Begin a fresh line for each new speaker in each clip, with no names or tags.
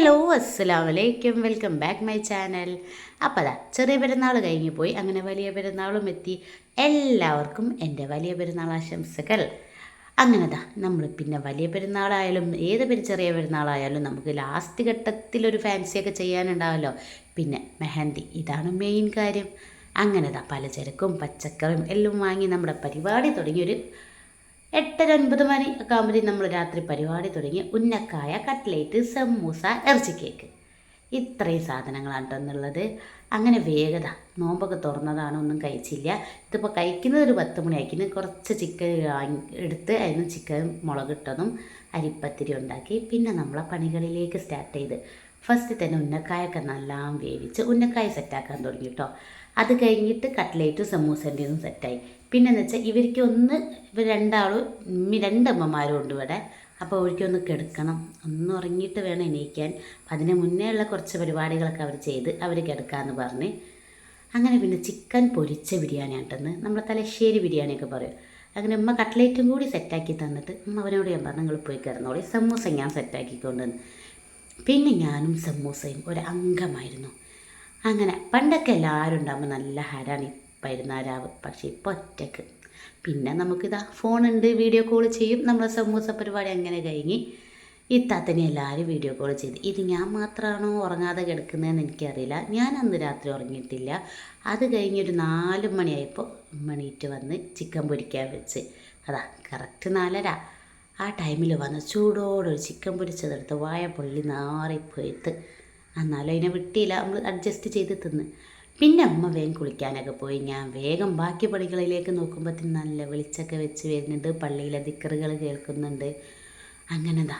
Hello അസ്സലാം വലൈക്കും welcome back my channel. അപ്പോൾ അതാ ചെറിയ പെരുന്നാൾ കഴിഞ്ഞു പോയി. അങ്ങനെ വലിയ പെരുന്നാളും എത്തി. എല്ലാവർക്കും എന്റെ വലിയ പെരുന്നാൾ ആശംസകൾ. അങ്ങനെ ദാ നമ്മൾ പിന്നെ വലിയ പെരുന്നാളായാലും ഏത് പെരു ചെറിയ പെരുന്നാളായാലും നമുക്ക് ലാസ്റ്റ് ഘട്ടത്തിലൊരു ഫാൻസിയൊക്കെ ചെയ്യാനുണ്ടാവല്ലോ. പിന്നെ മെഹന്തി ഇതാണ് മെയിൻ കാര്യം. അങ്ങനെ ദാ പലചരക്കും പച്ചക്കറിയും എല്ലാം വാങ്ങി നമ്മുടെ പരിപാടി തുടങ്ങിയൊരു എട്ടര ഒൻപത് മണി ഒക്കെ ആകുമ്പോഴേ നമ്മൾ രാത്രി പരിപാടി തുടങ്ങി. ഉന്നക്കായ കട്ട്ലേറ്റ് സമൂസ ഇറച്ചി കേക്ക് ഇത്രയും സാധനങ്ങളാണ് കേട്ടോ എന്നുള്ളത് അങ്ങനെ വേഗത നോമ്പൊക്കെ തുറന്നതാണ് ഒന്നും കഴിച്ചില്ല. ഇതിപ്പോൾ കഴിക്കുന്നത് ഒരു പത്ത് മണി ആയിക്കിന് കുറച്ച് ചിക്കൻ വാങ്ങി എടുത്ത് അതിന് ചിക്കൻ മുളകിട്ടതും അരിപ്പത്തിരി ഉണ്ടാക്കി. പിന്നെ നമ്മളെ പണികളിലേക്ക് സ്റ്റാർട്ട് ചെയ്ത്. ഫസ്റ്റ് തന്നെ ഉന്നക്കായൊക്കെ നല്ലാം വേവിച്ച് ഉന്നക്കായ സെറ്റാക്കാൻ തുടങ്ങി കേട്ടോ അത് കഴിഞ്ഞിട്ട് കട്ട്ലേറ്റും സമൂസന്റെയും സെറ്റായി പിന്നെ എന്ന് വെച്ചാൽ ഇവർക്ക് ഒന്ന് ഇവർ രണ്ടാളും രണ്ടമ്മമാരും ഉണ്ട് ഇവിടെ. അപ്പോൾ ഒഴിക്കൊന്ന് കിടക്കണം. ഒന്ന് ഉറങ്ങിയിട്ട് വേണം എണീക്കാൻ. അപ്പം അതിന് മുന്നേ ഉള്ള കുറച്ച് പരിപാടികളൊക്കെ അവർ ചെയ്ത് അവർ കിടക്കാമെന്ന് പറഞ്ഞ്. അങ്ങനെ പിന്നെ ചിക്കൻ പൊരിച്ച ബിരിയാണി ആട്ടെന്ന് നമ്മളെ തലശ്ശേരി ബിരിയാണിയൊക്കെ പറയും. അങ്ങനെ ഉമ്മ കട്ട്ലേറ്റും കൂടി സെറ്റാക്കി തന്നിട്ട് ഉമ്മ അവനോട് ഞാൻ പറഞ്ഞു നിങ്ങൾ പോയി കിടന്നോളി. സമൂസ ഞാൻ സെറ്റാക്കിക്കൊണ്ടുവന്ന് പിന്നെ ഞാനും സമൂസയും ഒരു അംഗമായിരുന്നു. അങ്ങനെ പണ്ടൊക്കെ എല്ലാവരും ഉണ്ടാകുമ്പോൾ നല്ല ഹരാണ് പെരുന്നാരാവ് പക്ഷേ ഇപ്പോൾ ഒറ്റയ്ക്ക്. പിന്നെ നമുക്കിതാ ഫോണുണ്ട് വീഡിയോ കോൾ ചെയ്യും. നമ്മളെ സമൂസ പരിപാടി അങ്ങനെ കഴിഞ്ഞ് ഇത്താത്തനെ എല്ലാവരും വീഡിയോ കോൾ ചെയ്ത്. ഇത് ഞാൻ മാത്രമാണോ ഉറങ്ങാതെ കിടക്കുന്നതെന്ന് എനിക്കറിയില്ല. ഞാൻ അന്ന് രാത്രി ഉറങ്ങിയിട്ടില്ല. അത് കഴിഞ്ഞൊരു നാല് മണിയായപ്പോൾ മണിയിട്ട് വന്ന് ചിക്കൻ പൊരിക്കാൻ വെച്ച്. അതാ കറക്റ്റ് നാലര. ആ ടൈമിൽ വന്ന് ചൂടോടൊരു ചിക്കൻ പൊരിച്ചതെടുത്ത് വായ പൊള്ളി നാറിപ്പോയിട്ട് എന്നാലും അതിനെ വിട്ടില്ല നമ്മൾ അഡ്ജസ്റ്റ് ചെയ്ത് തിന്ന്. പിന്നെ അമ്മ വേഗം കുളിക്കാനൊക്കെ പോയി. ഞാൻ വേഗം ബാക്കി പണികളിലേക്ക് നോക്കുമ്പോഴത്തേന് നല്ല വെളിച്ചൊക്കെ വെച്ച് വരുന്നുണ്ട്. പള്ളിയിലെ ദിക്കറുകൾ കേൾക്കുന്നുണ്ട്. അങ്ങനെ ദാ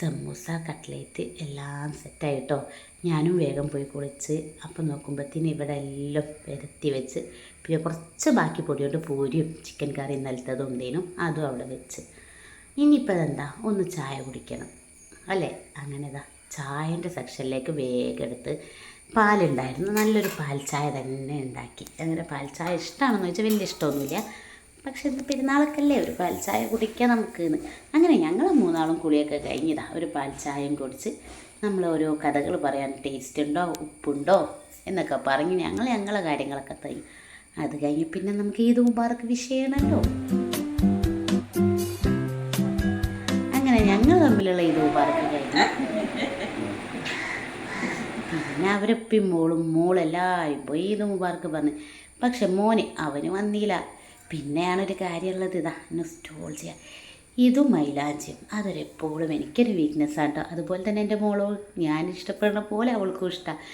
സമൂസ കട്ട്ലേറ്റ് എല്ലാം സെറ്റായിട്ടോ. ഞാനും വേഗം പോയി കുളിച്ച് അപ്പം നോക്കുമ്പോഴത്തേന് ഇവിടെ എല്ലാം പെരത്തി വെച്ച്. പിന്നെ കുറച്ച് ബാക്കി പൊടിയോണ്ട് പൂരിയും ചിക്കൻ കറി നിലത്തതും ഉണ്ടേനും അതും അവിടെ വെച്ച്. ഇനിയിപ്പോൾ അതെന്താ ഒന്ന് ചായ കുടിക്കണം. അല്ലേ? അങ്ങനെ ഇതാ ചായന്റെ സെക്ഷനിലേക്ക് വേഗം എടുത്ത് പാലുണ്ടായിരുന്നു. നല്ലൊരു പാൽ ചായ തന്നെ ഉണ്ടാക്കി. അങ്ങനെ പാൽ ചായ ഇഷ്ടമാണെന്ന് ചോദിച്ചാൽ വലിയ ഇഷ്ടമൊന്നുമില്ല. പക്ഷെ ഇന്ന് പെരുന്നാളൊക്കെ അല്ലേ ഒരു പാൽ ചായ കുടിക്കാം നമുക്ക് എന്ന് അങ്ങനെ ഞങ്ങൾ മൂന്നാളും കുളിയൊക്കെ കഴിഞ്ഞതാ. ഒരു പാൽ ചായയും കുടിച്ച് നമ്മൾ ഓരോ കഥകൾ പറയാൻ ടേസ്റ്റ് ഉണ്ടോ ഉപ്പുണ്ടോ എന്നൊക്കെ പറഞ്ഞ് ഞങ്ങൾ ഞങ്ങളെ കാര്യങ്ങളൊക്കെ തരും. അത് കഴിഞ്ഞ് പിന്നെ നമുക്ക് ഈദ് മുബാറക്ക് വിഷയമാണല്ലോ. ഞങ്ങൾ ഇത് മുബാറക്ക് കഴിഞ്ഞു. പിന്നെ അവരൊപ്പി മോളും മോളെല്ലാവരും പോയി ഇത് മുബാർക്ക് പറഞ്ഞ് പക്ഷെ മോനെ അവന് വന്നില്ല. പിന്നെയാണ് ഒരു കാര്യമുള്ളത്. ഇതാ നൊസ്റ്റോൾജിയ ഇതും മൈലാഞ്ചിയും. അതൊരെപ്പോഴും എനിക്കൊരു വീക്ക്നെസ് ആണ് കേട്ടോ അതുപോലെ തന്നെ എന്റെ മോളോ ഞാൻ ഇഷ്ടപ്പെടുന്ന പോലെ അവൾക്കും ഇഷ്ടമാണ്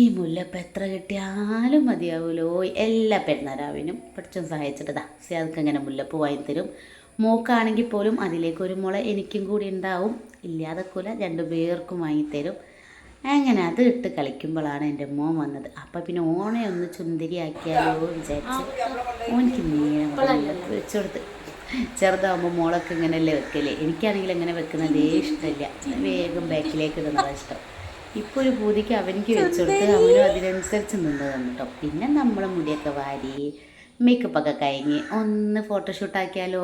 ഈ മുല്ലപ്പം എത്ര കിട്ടിയാലും മതിയാവുമല്ലോ എല്ലാ പെരുന്നാരാവിനും പഠിച്ചും സഹായിച്ചിട്ടതാ സിയാദക്ക് അങ്ങനെ മുല്ലപ്പ് വാങ്ങിത്തരും. മോക്കാണെങ്കിൽ പോലും അതിലേക്ക് ഒരു മുള എനിക്കും കൂടി ഉണ്ടാവും. ഇല്ലാതെക്കൂല രണ്ടു പേർക്കും വാങ്ങിത്തരും. അങ്ങനെ അത് ഇട്ട് കളിക്കുമ്പോഴാണ് എന്റെ മോൻ വന്നത്. അപ്പം പിന്നെ ഓണെ ഒന്ന് ചുന്ദരിയാക്കിയാലോ വിചാരിച്ച് ഓനിക്ക് നീളം വെച്ചുകൊടുത്ത് ചെറുതാകുമ്പോൾ മോളൊക്കെ ഇങ്ങനെയല്ലേ വെക്കല്ലേ എനിക്കാണെങ്കിൽ അങ്ങനെ വെക്കുന്നതേ ഇഷ്ടമില്ല വേഗം ബാക്കിലേക്ക് ഇടുന്നതാണ് ഇഷ്ടം. ഇപ്പോൾ ഒരു പൂതിക്ക് അവനിക്ക് വെച്ചുകൊടുത്ത് അവനും അതിനനുസരിച്ച് നിന്ന് തന്നിട്ടോ പിന്നെ നമ്മളെ മുടിയൊക്കെ വാരി മേക്കപ്പൊക്കെ കഴിഞ്ഞ് ഒന്ന് ഫോട്ടോഷൂട്ട് ആക്കിയാലോ?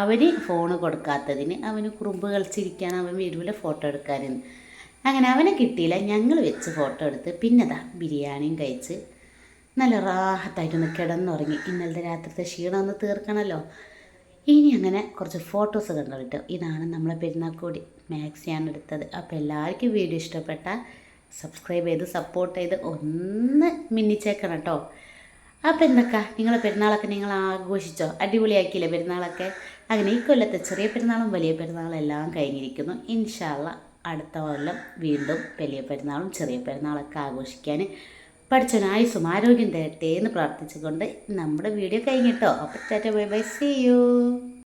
അവന് ഫോണ് കൊടുക്കാത്തതിന് അവന് കുറുമ്പ് കളിച്ചിരിക്കാൻ അവൻ വരൂല ഫോട്ടോ എടുക്കാനെന്ന് അങ്ങനെ അവനെ കിട്ടിയില്ല. ഞങ്ങൾ വെച്ച് ഫോട്ടോ എടുത്ത് പിന്നെതാ ബിരിയാണിയും കഴിച്ച് നല്ല റാഹത്തായിട്ടൊന്ന് കിടന്നുറങ്ങി. ഇന്നലത്തെ രാത്രിത്തെ ക്ഷീണം ഒന്ന് തീർക്കണമല്ലോ ഇനി അങ്ങനെ കുറച്ച് ഫോട്ടോസ് കണ്ടു കിട്ടും ഇതാണ് നമ്മളെ പെരുന്നാൾക്കോടി മാക്സിയാണ് എടുത്തത്. അപ്പോൾ എല്ലാവർക്കും വീഡിയോ ഇഷ്ടപ്പെട്ട സബ്സ്ക്രൈബ് ചെയ്ത് സപ്പോർട്ട് ചെയ്ത് ഒന്ന് മിന്നിച്ചേക്കണം കേട്ടോ. അപ്പോൾ എന്തൊക്കെ? നിങ്ങൾ പെരുന്നാളൊക്കെ നിങ്ങൾ ആഘോഷിച്ചോ? അടിപൊളിയാക്കിയില്ലേ പെരുന്നാളൊക്കെ? അങ്ങനെ ഈ കൊല്ലത്തെ ചെറിയ പെരുന്നാളും വലിയ പെരുന്നാളും എല്ലാം കഴിഞ്ഞിരിക്കുന്നു. ഇൻഷാല്ല അടുത്ത കൊല്ലം വീണ്ടും വലിയ പെരുന്നാളും ചെറിയ പെരുന്നാളൊക്കെ ആഘോഷിക്കാൻ ആയുസ്സും ആരോഗ്യം തരട്ടെ എന്ന് പ്രാർത്ഥിച്ചുകൊണ്ട് നമ്മുടെ വീഡിയോ കഴിഞ്ഞിട്ടോ? അപ്പം tata bye bye see you.